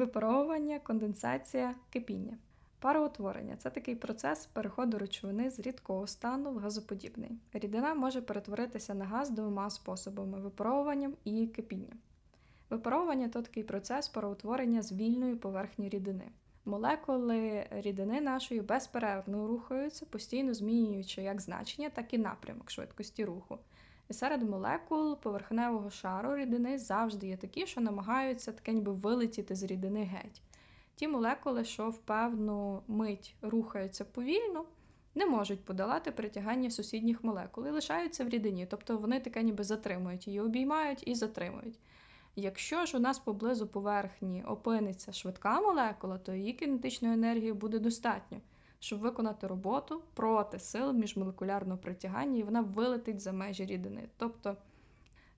Випаровування, конденсація, кипіння. Пароутворення це такий процес переходу речовини з рідкого стану в газоподібний. Рідина може перетворитися на газ двома способами випаровуванням і кипінням. Випаровування то такий процес пароутворення з вільної поверхні рідини. Молекули рідини нашої безперервно рухаються, постійно змінюючи як значення, так і напрямок швидкості руху. І серед молекул поверхневого шару рідини завжди є такі, що намагаються таке ніби вилетіти з рідини геть. Ті молекули, що в певну мить рухаються повільно, не можуть подолати притягання сусідніх молекул і лишаються в рідині, тобто вони таке ніби затримують її, обіймають і затримують. Якщо ж у нас поблизу поверхні опиниться швидка молекула, то її кінетичної енергії буде достатньо, щоб виконати роботу проти сил міжмолекулярного притягання, і вона вилетить за межі рідини. Тобто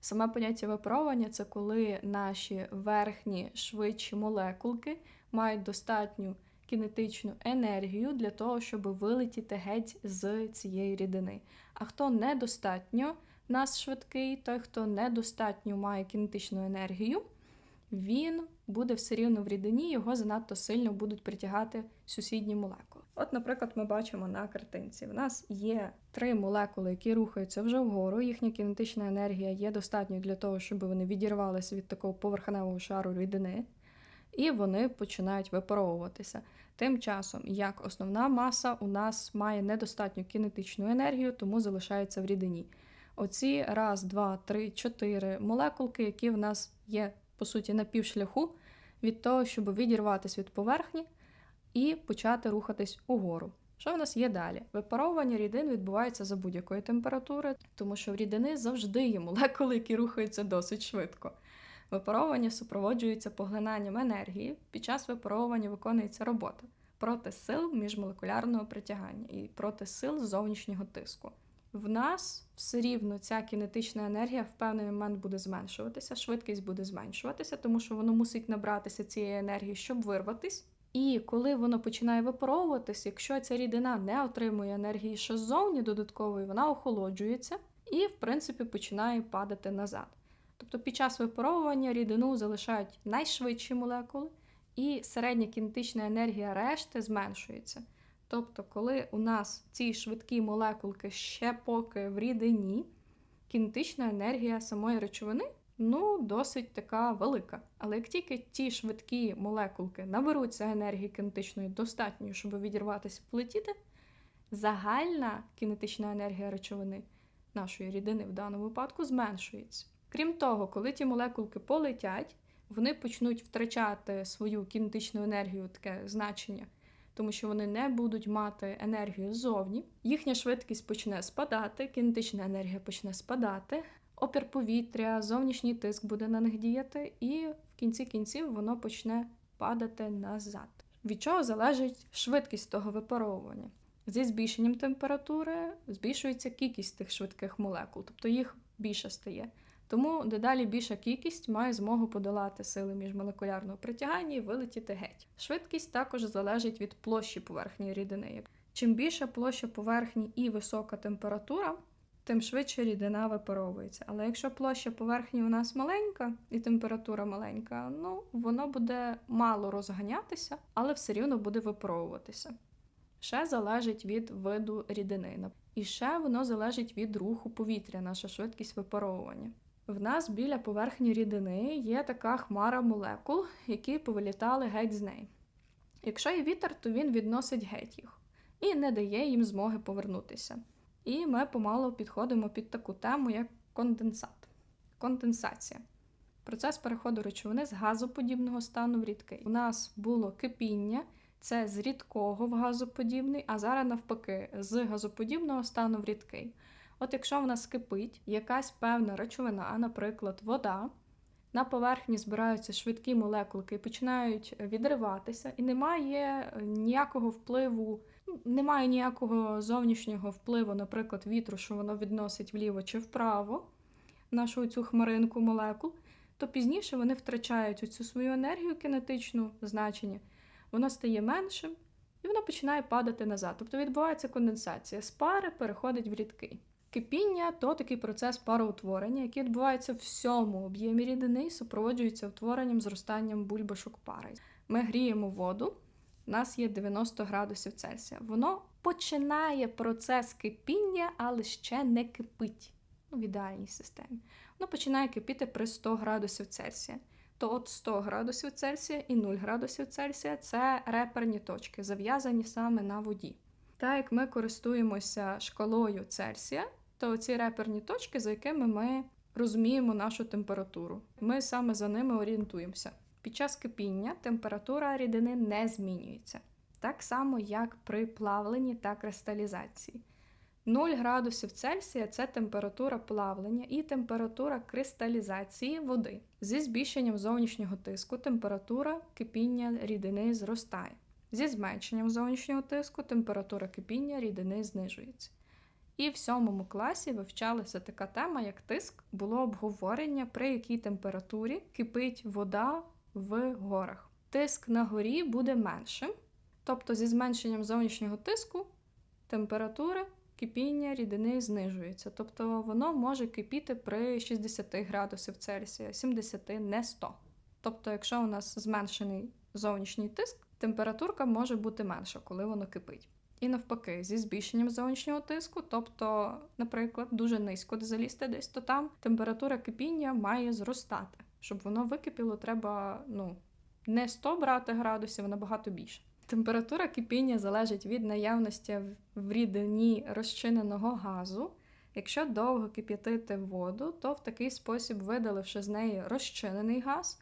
саме поняття випаровування це коли наші верхні швидші молекулки мають достатню кінетичну енергію для того, щоб вилетіти геть з цієї рідини. А хто недостатньо нас швидкий, той, хто недостатньо має кінетичну енергію, він буде все рівно в рідині, його занадто сильно будуть притягати сусідні молекули. От, наприклад, ми бачимо на картинці: в нас є три молекули, які рухаються вже вгору. Їхня кінетична енергія є достатньою для того, щоб вони відірвалися від такого поверхневого шару рідини, і вони починають випаровуватися. Тим часом, як основна маса у нас має недостатню кінетичну енергію, тому залишається в рідині. Оці раз, два, три, чотири молекулки, які в нас є, по суті, на півшляху від того, щоб відірватися від поверхні і почати рухатись угору. Що в нас є далі? Випаровування рідин відбувається за будь-якої температури, тому що в рідини завжди є молекули, які рухаються досить швидко. Випаровування супроводжується поглинанням енергії. Під час випаровування виконується робота проти сил міжмолекулярного притягання і проти сил зовнішнього тиску. В нас все рівно ця кінетична енергія в певний момент буде зменшуватися, швидкість буде зменшуватися, тому що воно мусить набратися цієї енергії, щоб вирватись. І коли воно починає випаровуватись, якщо ця рідина не отримує енергії, що ззовні додаткової, вона охолоджується і, в принципі, починає падати назад. Тобто під час випаровування рідину залишають найшвидші молекули, і середня кінетична енергія решти зменшується. Тобто, коли у нас ці швидкі молекулки ще поки в рідині, кінетична енергія самої речовини ну, досить така велика. Але як тільки ті швидкі молекулки наберуться енергії кінетичної достатньо, щоб відірватися полетіти, загальна кінетична енергія речовини нашої рідини в даному випадку зменшується. Крім того, коли ті молекулки полетять, вони почнуть втрачати свою кінетичну енергію, таке значення тому що вони не будуть мати енергію ззовні. Їхня швидкість почне спадати, кінетична енергія почне спадати, опір повітря, зовнішній тиск буде на них діяти, і в кінці кінців воно почне падати назад. Від чого залежить швидкість того випаровування? Зі збільшенням температури збільшується кількість тих швидких молекул, тобто їх більше стає. Тому дедалі більша кількість має змогу подолати сили міжмолекулярного притягання і вилетіти геть. Швидкість також залежить від площі поверхні рідини. Чим більша площа поверхні і висока температура, тим швидше рідина випаровується. Але якщо площа поверхні у нас маленька і температура маленька, ну воно буде мало розганятися, але все рівно буде випаровуватися. Ще залежить від виду рідини. І ще воно залежить від руху повітря, наша швидкість випаровування. В нас біля поверхні рідини є така хмара молекул, які повилітали геть з неї. Якщо є вітер, то він відносить геть їх і не дає їм змоги повернутися. І ми помалу підходимо під таку тему, як конденсат. Конденсація. Процес переходу речовини з газоподібного стану в рідкий. У нас було кипіння, це з рідкого в газоподібний, а зараз навпаки, з газоподібного стану в рідкий. От якщо в нас кипить якась певна речовина, наприклад, вода, на поверхні збираються швидкі молекулки і починають відриватися, і немає ніякого впливу, немає ніякого зовнішнього впливу, наприклад, вітру, що воно відносить вліво чи вправо, нашу цю хмаринку молекул, то пізніше вони втрачають оцю свою енергію кінетичну значення, воно стає меншим. І воно починає падати назад. Тобто відбувається конденсація. З пари переходить в рідкий. Кипіння то такий процес пароутворення, який відбувається в всьому об'ємі рідини і супроводжується утворенням зростанням бульбашок пари. Ми гріємо воду, у нас є 90 градусів Цельсія. Воно починає процес кипіння, але ще не кипить ну, в ідеальній системі. Воно починає кипіти при 100 градусів Цельсія. То от 100 градусів Цельсія і 0 градусів Цельсія це реперні точки, зав'язані саме на воді. Так як ми користуємося шкалою Цельсія, то ці реперні точки, за якими ми розуміємо нашу температуру. Ми саме за ними орієнтуємося. Під час кипіння температура рідини не змінюється, так само, як при плавленні та кристалізації. 0 градусів Цельсія це температура плавлення і температура кристалізації води. Зі збільшенням зовнішнього тиску температура кипіння рідини зростає. Зі зменшенням зовнішнього тиску температура кипіння рідини знижується. І в сьомому класі вивчалася така тема, як тиск, було обговорення, при якій температурі кипить вода в горах. Тиск на горі буде меншим, тобто зі зменшенням зовнішнього тиску температура кипіння рідини знижується. Тобто воно може кипіти при 60 градусів Цельсія, 70, не 100. Тобто, якщо у нас зменшений зовнішній тиск, температурка може бути менша, коли воно кипить. І навпаки, зі збільшенням зовнішнього тиску, тобто, наприклад, дуже низько залізти десь, то там температура кипіння має зростати. Щоб воно википіло, треба ну, не 100 брати градусів, а набагато більше. Температура кипіння залежить від наявності в рідині розчиненого газу. Якщо довго кип'ятити воду, то в такий спосіб, видаливши з неї розчинений газ,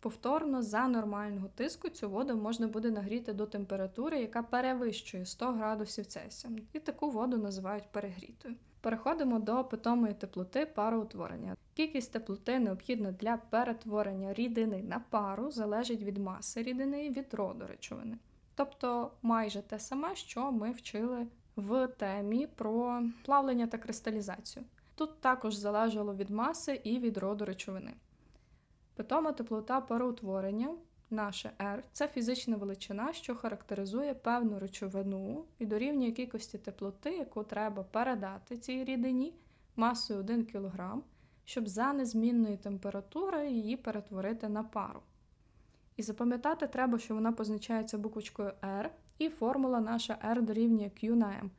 повторно за нормального тиску цю воду можна буде нагріти до температури, яка перевищує 100 градусів Цельсія. І таку воду називають перегрітою. Переходимо до питомої теплоти пароутворення. Кількість теплоти необхідна для перетворення рідини на пару залежить від маси рідини і від роду речовини. Тобто майже те саме, що ми вчили в темі про плавлення та кристалізацію. Тут також залежало від маси і від роду речовини. Питома теплота пароутворення, наше R, це фізична величина, що характеризує певну речовину і дорівнює кількості теплоти, яку треба передати цій рідині масою 1 кг, щоб за незмінної температури її перетворити на пару. І запам'ятати треба, що вона позначається буквочкою R, і формула наша R дорівнює Q на M.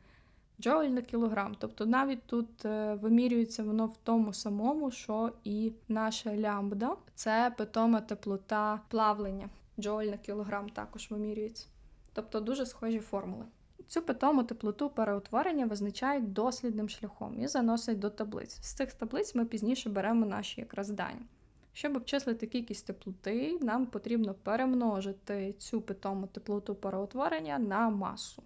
Джоуль на кілограм. Тобто навіть тут е, вимірюється воно в тому самому, що і наша лямбда це питома теплота плавлення. Джоуль на кілограм також вимірюється. Тобто дуже схожі формули. Цю питому теплоту переутворення визначають дослідним шляхом і заносять до таблиць. З цих таблиць ми пізніше беремо наші якраз дані. Щоб обчислити кількість теплоти, нам потрібно перемножити цю питому теплоту переутворення на масу.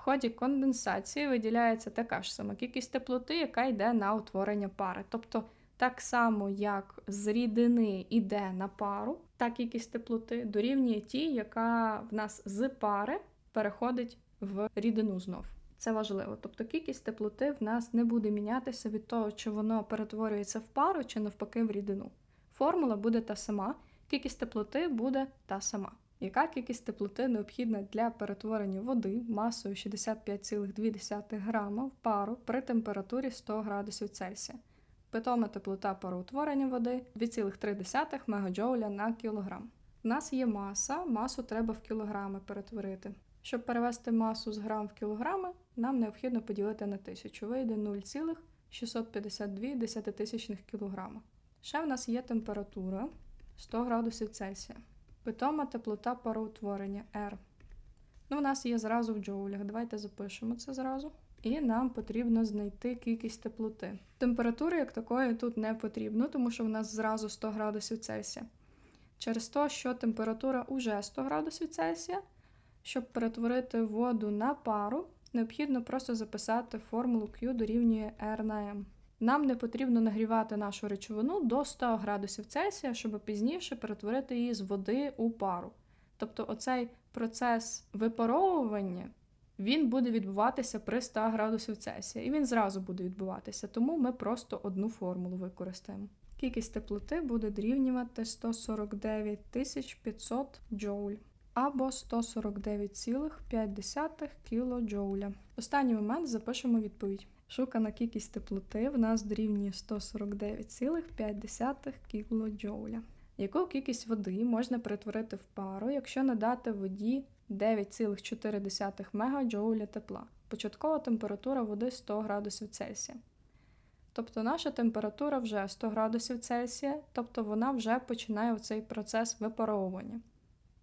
В ході конденсації виділяється така ж сама кількість теплоти, яка йде на утворення пари. Тобто, так само, як з рідини йде на пару, та кількість теплоти дорівнює тій, яка в нас з пари переходить в рідину знов. Це важливо. Тобто кількість теплоти в нас не буде мінятися від того, чи воно перетворюється в пару, чи навпаки в рідину. Формула буде та сама, кількість теплоти буде та сама. Яка кількість теплоти необхідна для перетворення води масою 65,2 грама в пару при температурі 100 градусів Цельсія? Питома теплота пароутворення води 2,3 МДж на кілограм. У нас є маса, масу треба в кілограми перетворити. Щоб перевести масу з грам в кілограми, нам необхідно поділити на тисячу. Вийде 0,652 десятитисячних кілограма. Ще в нас є температура 100 градусів Цельсія. Питома теплота пароутворення R. Ну, У нас є зразу в джоулях. Давайте запишемо це зразу. І нам потрібно знайти кількість теплоти. Температури як такої тут не потрібно, тому що в нас зразу 100 градусів Цельсія. Через те, що температура уже 100 градусів Цельсія, щоб перетворити воду на пару, необхідно просто записати формулу Q дорівнює R на M. Нам не потрібно нагрівати нашу речовину до 100 градусів Цельсія, щоб пізніше перетворити її з води у пару. Тобто оцей процес випаровування він буде відбуватися при 100 градусів Цельсія, і він зразу буде відбуватися, тому ми просто одну формулу використаємо. Кількість теплоти буде дорівнювати 149 500 джоуль або 149,5 кілоджоуля. Останній момент запишемо відповідь. Шукана кількість теплоти в нас дорівнює 149,5 кJ. Яку кількість води можна перетворити в пару, якщо надати воді 9,4 МJ тепла? Початкова температура води 100 градусів Цельсія. Тобто наша температура вже 100 градусів Цельсія, тобто вона вже починає цей процес випаровування.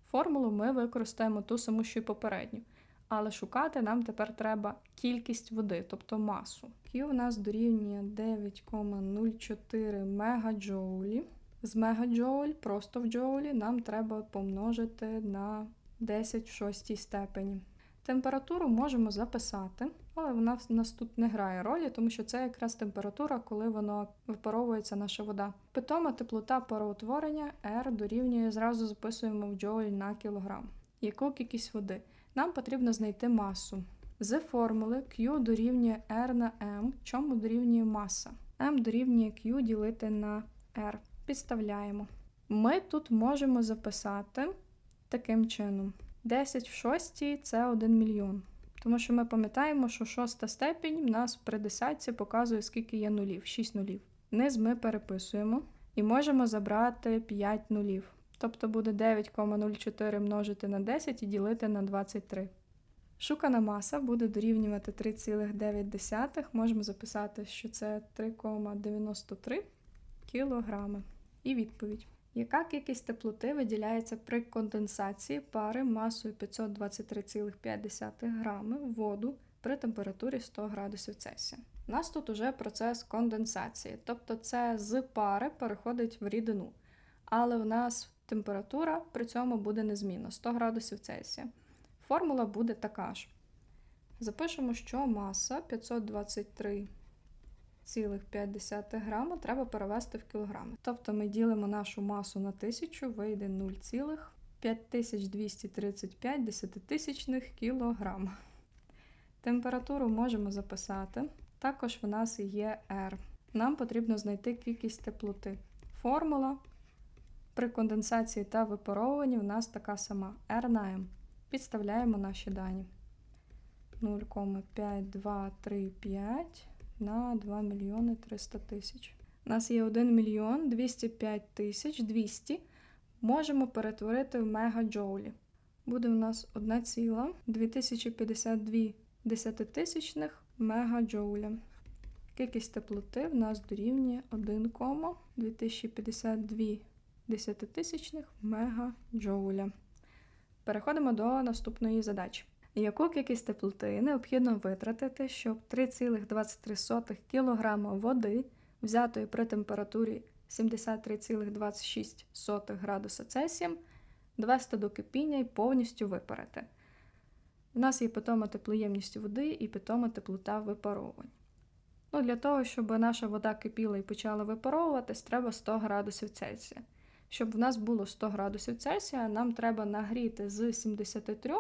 Формулу ми використаємо ту саму, що й попередню, але шукати нам тепер треба кількість води, тобто масу. Q у нас дорівнює 9,04 мегаджоулі. З мегаджоуль просто в джоулі нам треба помножити на 10 в шостій степені. Температуру можемо записати, але вона в нас тут не грає ролі, тому що це якраз температура, коли воно випаровується наша вода. Питома теплота пароутворення R дорівнює, зразу записуємо в джоуль на кілограм. Яку кількість води? Нам потрібно знайти масу. З формули Q дорівнює R на M, чому дорівнює маса. M дорівнює Q ділити на R. Підставляємо. Ми тут можемо записати таким чином. 10 в 6 це 1 мільйон. Тому що ми пам'ятаємо, що шоста степінь в нас при десятці показує, скільки є нулів, 6 нулів. Низ ми переписуємо і можемо забрати 5 нулів. Тобто буде 9,04 множити на 10 і ділити на 23. Шукана маса буде дорівнювати 3,9. Можемо записати, що це 3,93 кілограми. І відповідь. Яка кількість теплоти виділяється при конденсації пари масою 523,5 грами в воду при температурі 100 градусів Цельсія? У нас тут уже процес конденсації, тобто це з пари переходить в рідину. Але у нас температура при цьому буде незмінна 100 градусів Цельсія. Формула буде така ж. Запишемо, що маса 523 0,5 грама треба перевести в кілограми. Тобто ми ділимо нашу масу на 1000, вийде 0,5235 десятитисячних кілограм. Температуру можемо записати. Також в нас є R. Нам потрібно знайти кількість теплоти. Формула при конденсації та випаровуванні в нас така сама R на M. Підставляємо наші дані. 0,5235 на 2 мільйони 300 тисяч. У нас є 1 мільйон 205 тисяч 200. Можемо перетворити в мегаджоулі. Буде у нас 1,2052 десятитисячних мегаджоуля. Кількість теплоти в нас дорівнює 1,2052 десятитисячних мегаджоуля. Переходимо до наступної задачі. Яку кількість теплоти необхідно витратити, щоб 3,23 кг води, взятої при температурі 73,26 градуса Цельсія, довести до кипіння і повністю випарити? У нас є питома теплоємність води і питома теплота випаровування. Ну, Для того, щоб наша вода кипіла і почала випаровуватись, треба 100 градусів Цельсія. Щоб в нас було 100 градусів Цельсія, нам треба нагріти з 73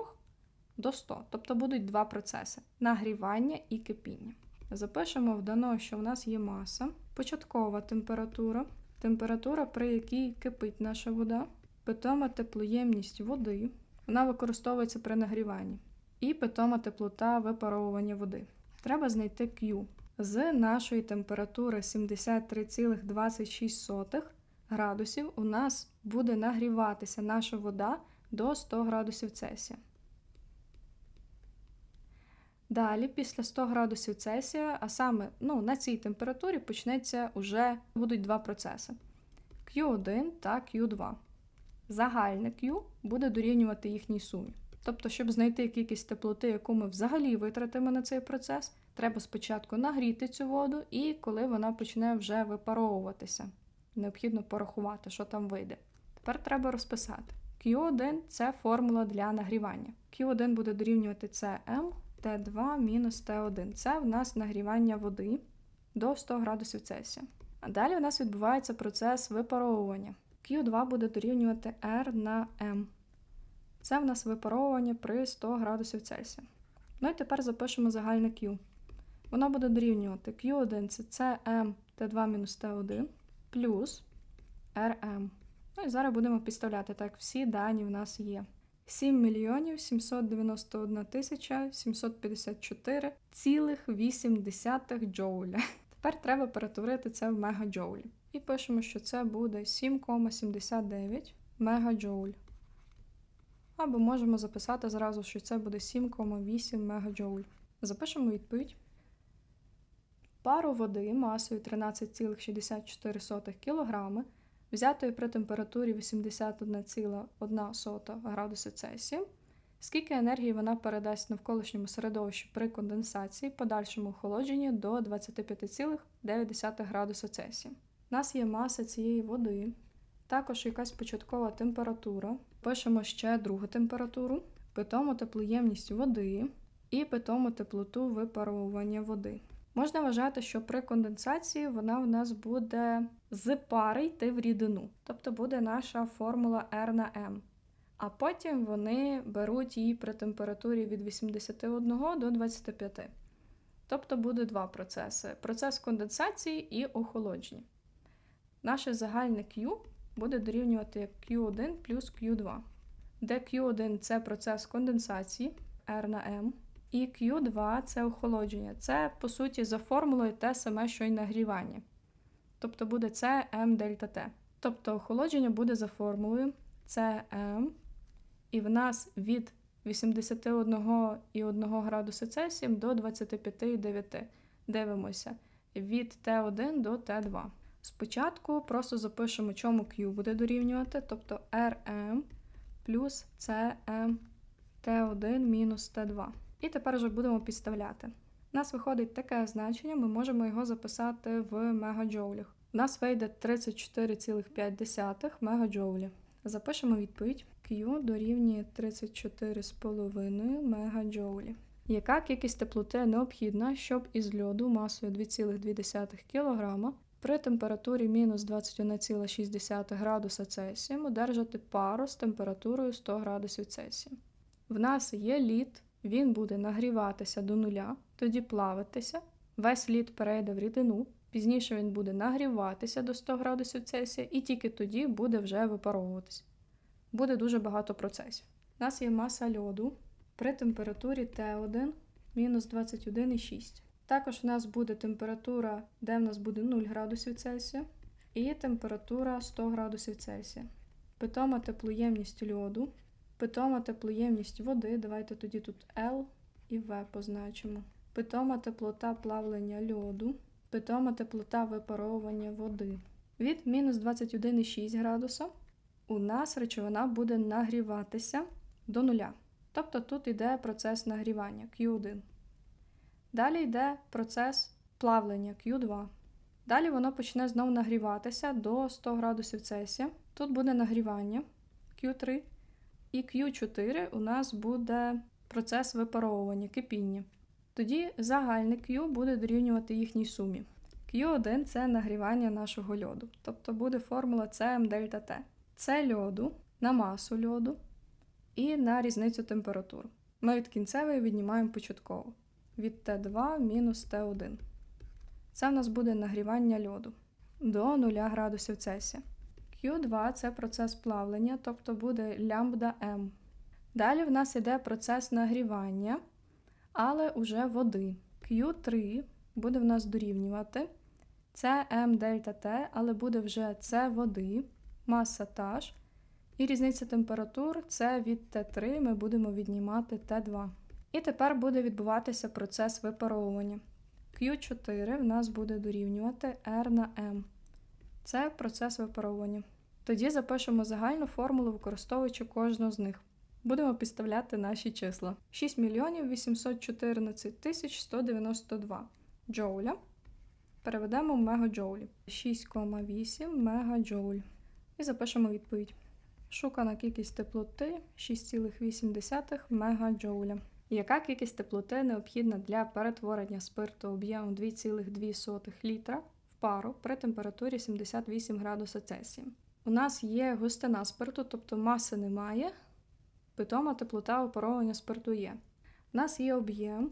до 100. Тобто будуть два процеси: нагрівання і кипіння. Запишемо в дано, що в нас є маса, початкова температура, температура, при якій кипить наша вода, питома теплоємність води, вона використовується при нагріванні, і питома теплота випаровування води. Треба знайти Q. З нашої температури 73,26 градусів у нас буде нагріватися наша вода до 100 градусів Цельсія. Далі, після 100 градусів Цельсія, а саме ну, на цій температурі почнеться уже будуть два процеси: Q1 та Q2. Загальне Q буде дорівнювати їхній сумі. Тобто, щоб знайти кількість теплоти, яку ми взагалі витратимо на цей процес, треба спочатку нагріти цю воду, і коли вона почне вже випаровуватися. Необхідно порахувати, що там вийде. Тепер треба розписати. Q1 це формула для нагрівання. Q1 буде дорівнювати CM Т2 мінус Т1. Це в нас нагрівання води до 100 градусів Цельсія. А далі у нас відбувається процес випаровування. Q2 буде дорівнювати R на M. Це в нас випаровування при 100 градусів Цельсія. Ну і тепер запишемо загальне Q. Воно буде дорівнювати Q1 це CM Т2 мінус Т1 плюс RM. Ну і зараз будемо підставляти так, всі дані в нас є. 7 мільйонів 791 тисяча 754,8 джоуля. Тепер треба перетворити це в мегаджоулі. І пишемо, що це буде 7,79 мегаджоуль. Або можемо записати зразу, що це буде 7,8 мегаджоуль. Запишемо відповідь. Пару води масою 13,64 кг, взятої при температурі 81,1 градуса Цельсія, скільки енергії вона передасть навколишньому середовищу при конденсації, подальшому охолодженні до 25,9 градуса Цельсія. У нас є маса цієї води, також якась початкова температура. Пишемо ще другу температуру, питому теплоємність води і питому теплоту випаровування води. Можна вважати, що при конденсації вона в нас буде з пари йти в рідину, тобто буде наша формула R на M. А потім вони беруть її при температурі від 81 до 25. Тобто буде два процеси: процес конденсації і охолодження. Наше загальне Q буде дорівнювати Q1 плюс Q2, де Q1 це процес конденсації R на M. І Q2 це охолодження. Це, по суті, за формулою те саме, що й нагрівання. Тобто буде це М дельта Т. Тобто охолодження буде за формулою М, і в нас від 81,1 градуса Цельсія до 25,9. Дивимося від Т1 до Т2. Спочатку просто запишемо, чому Q буде дорівнювати, тобто RM плюс CM Т1 мінус Т2. І тепер вже будемо підставляти. У нас виходить таке значення, ми можемо його записати в мегаджоулях. У нас вийде 34,5 мегаджоулі. Запишемо відповідь. Q дорівнює 34,5 мегаджоулі. Яка кількість теплоти необхідна, щоб із льоду масою 2,2 кг при температурі мінус 21,6 градуса Цельсія одержати пару з температурою 100 градусів Цельсія? В нас є лід він буде нагріватися до нуля, тоді плавитися, весь лід перейде в рідину, пізніше він буде нагріватися до 100 градусів Цельсія і тільки тоді буде вже випаровуватися. Буде дуже багато процесів. У нас є маса льоду при температурі Т1 мінус 21,6. Також у нас буде температура, де в нас буде 0 градусів Цельсія, і температура 100 градусів Цельсія. Питома теплоємність льоду Питома теплоємність води, давайте тоді тут L і V позначимо. Питома теплота плавлення льоду, питома теплота випаровування води. Від мінус 21,6 градуса у нас речовина буде нагріватися до нуля. Тобто тут йде процес нагрівання Q1. Далі йде процес плавлення Q2. Далі воно почне знову нагріватися до 100 градусів Цельсія. Тут буде нагрівання Q3. І Q4 у нас буде процес випаровування, кипіння. Тоді загальний Q буде дорівнювати їхній сумі. Q1 це нагрівання нашого льоду, тобто буде формула CM дельта T. Це льоду на масу льоду і на різницю температур. Ми від кінцевої віднімаємо початково від Т2 мінус Т1. Це в нас буде нагрівання льоду до 0 градусів Цельсія. Q2 це процес плавлення, тобто буде лямбда М. Далі в нас йде процес нагрівання, але уже води. Q3 буде в нас дорівнювати. Це М дельта Т, але буде вже С води, маса та ж. І різниця температур це від Т3 ми будемо віднімати Т2. І тепер буде відбуватися процес випаровування. Q4 в нас буде дорівнювати R на M. Це процес випаровування. Тоді запишемо загальну формулу, використовуючи кожну з них. Будемо підставляти наші числа. 6 мільйонів 814 тисяч 192 джоуля. Переведемо в мегаджоулі. 6,8 мегаджоуль. І запишемо відповідь. Шукана кількість теплоти 6,8 мегаджоуля. Яка кількість теплоти необхідна для перетворення спирту об'ємом 2,2 літра пару при температурі 78 градуса Цельсія? У нас є густина спирту, тобто маси немає, питома теплота опаровування спирту є. У нас є об'єм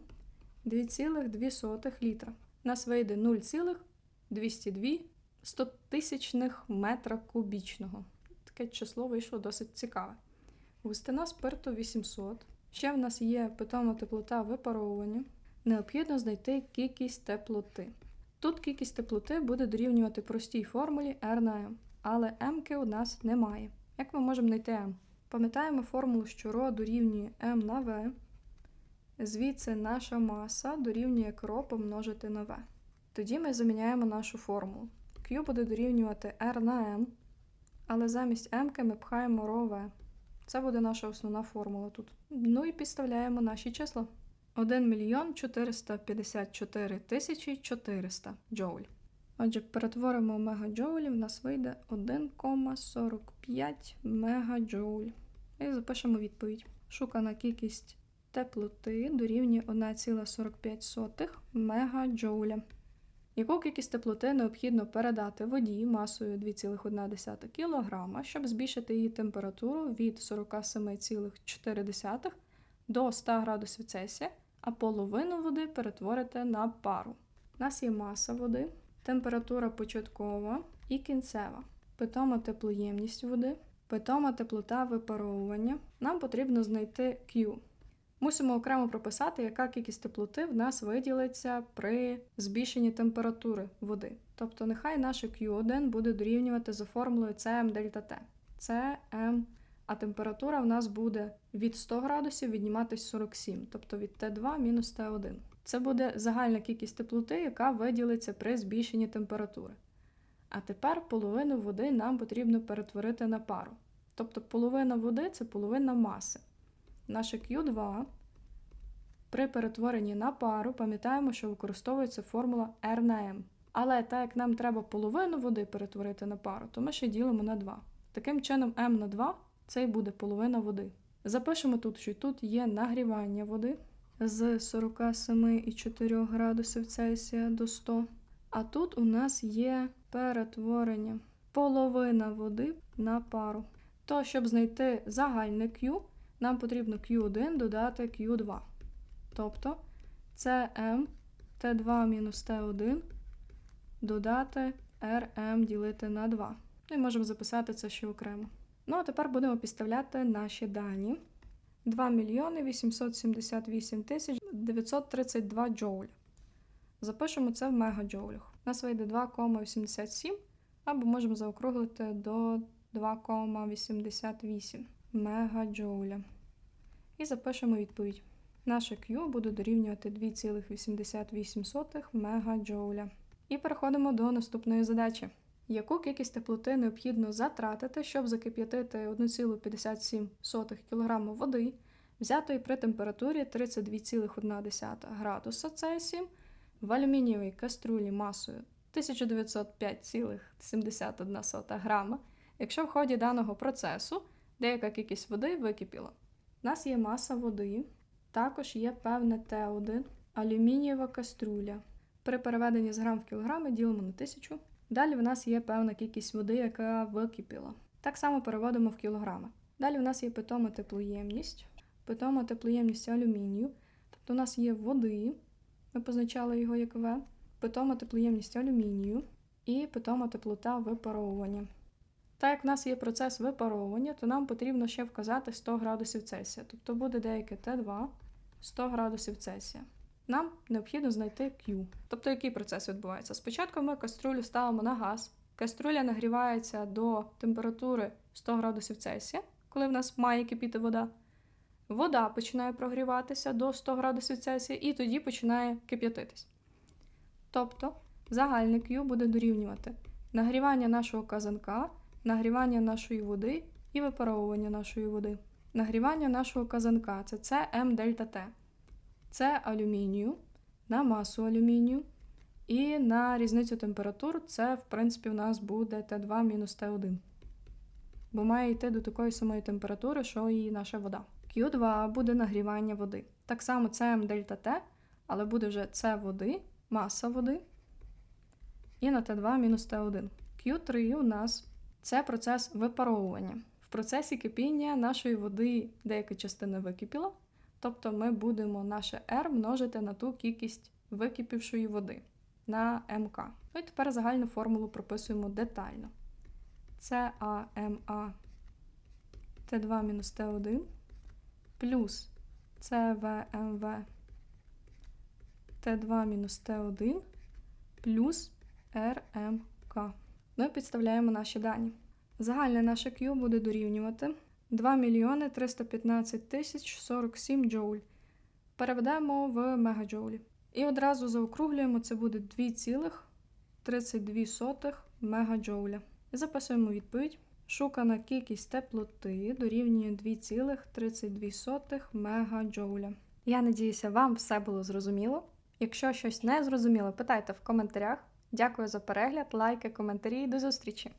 2,2 літра. У нас вийде 0,202 тисячних метра кубічного. Таке число вийшло досить цікаве. Густина спирту 800. Ще в нас є питома теплота випаровування. Необхідно знайти кількість теплоти. Тут кількість теплоти буде дорівнювати простій формулі R на M, але m у нас немає. Як ми можемо знайти m? Пам'ятаємо формулу, що ρ дорівнює m на v. Звідси наша маса дорівнює ро помножити на v. Тоді ми заміняємо нашу формулу. Q буде дорівнювати R на M, але замість M ми пхаємо ρ v. Це буде наша основна формула тут. Ну і підставляємо наші числа. 1 мільйон 454 тисячі 400 джоуль. Отже, перетворимо мегаджоулі, в нас вийде 1,45 мегаджоуль. І запишемо відповідь. Шукана кількість теплоти дорівнює 1,45 мегаджоуля. Яку кількість теплоти необхідно передати воді масою 2,1 кг, щоб збільшити її температуру від 47,4 до 100 градусів Цельсія, а половину води перетворити на пару. У нас є маса води, температура початкова і кінцева, питома теплоємність води, питома теплота випаровування. Нам потрібно знайти Q. Мусимо окремо прописати, яка кількість теплоти в нас виділиться при збільшенні температури води. Тобто нехай наше Q1 буде дорівнювати за формулою Cm дельта T. Cm, а температура в нас буде від 100 градусів відніматись 47, тобто від Т2 мінус Т1. Це буде загальна кількість теплоти, яка виділиться при збільшенні температури. А тепер половину води нам потрібно перетворити на пару. Тобто половина води це половина маси. Наше Q2 при перетворенні на пару пам'ятаємо, що використовується формула R на M. Але так як нам треба половину води перетворити на пару, то ми ще ділимо на 2. Таким чином, m на 2 це і буде половина води. Запишемо тут, що тут є нагрівання води з 47,4 градусів Цельсія до 100. А тут у нас є перетворення половина води на пару. То, щоб знайти загальне Q, нам потрібно Q1 додати Q2. Тобто CM T2 мінус T1 додати RM ділити на 2. Ну і можемо записати це ще окремо. Ну, а тепер будемо підставляти наші дані. 2 мільйони 878 тисяч 932 джоуль. Запишемо це в мегаджоулях. У нас вийде 2,87, або можемо заокруглити до 2,88 мегаджоуля. І запишемо відповідь. Наше Q буде дорівнювати 2,88 мегаджоуля. І переходимо до наступної задачі. Яку кількість теплоти необхідно затратити, щоб закип'ятити 1,57 кг води, взятої при температурі 32,1 градуса Цельсія в алюмінієвій каструлі масою 1905,71 грама, якщо в ході даного процесу деяка кількість води википіла. У нас є маса води, також є певне Т1, алюмінієва каструля. При переведенні з грам в кілограми ділимо на 1000. Далі в нас є певна кількість води, яка википіла. Так само переводимо в кілограми. Далі в нас є питома теплоємність, питома теплоємність алюмінію. Тобто у нас є води, ми позначали його як В, питома теплоємність алюмінію і питома теплота випаровування. Так як в нас є процес випаровування, то нам потрібно ще вказати 100 градусів Цельсія. Тобто буде деяке Т2 100 градусів Цельсія. Нам необхідно знайти Q. Тобто, який процес відбувається? Спочатку ми каструлю ставимо на газ, каструля нагрівається до температури 100 градусів Цельсія, коли в нас має кипіти вода. Вода починає прогріватися до 100 градусів Цельсія і тоді починає кип'ятитись. Тобто загальний Q буде дорівнювати нагрівання нашого казанка, нагрівання нашої води і випаровування нашої води. Нагрівання нашого казанка це Cm дельта Т. Це алюмінію на масу алюмінію. І на різницю температур це, в принципі, в нас буде Т2 мінус Т1. Бо має йти до такої самої температури, що і наша вода. Q2 буде нагрівання води. Так само Cm дельта Т, але буде вже С води, маса води. І на Т2 мінус Т1. Q3 у нас це процес випаровування. В процесі кипіння нашої води деяка частина википіла. Тобто ми будемо наше R множити на ту кількість википівшої води на МК. Ну і тепер загальну формулу прописуємо детально. CAMA Т2 мінус Т1 плюс ЦВМВ Т2 мінус Т1 плюс РМК. Ну і підставляємо наші дані. Загальне наше Q буде дорівнювати 2 мільйони 315 тисяч 47 джоуль. Переведемо в мегаджоулі. І одразу заокруглюємо, це буде 2,32 мегаджоуля. Записуємо відповідь. Шукана кількість теплоти дорівнює 2,32 мегаджоуля. Я надіюся, вам все було зрозуміло. Якщо щось не зрозуміло, питайте в коментарях. Дякую за перегляд, лайки, коментарі. До зустрічі!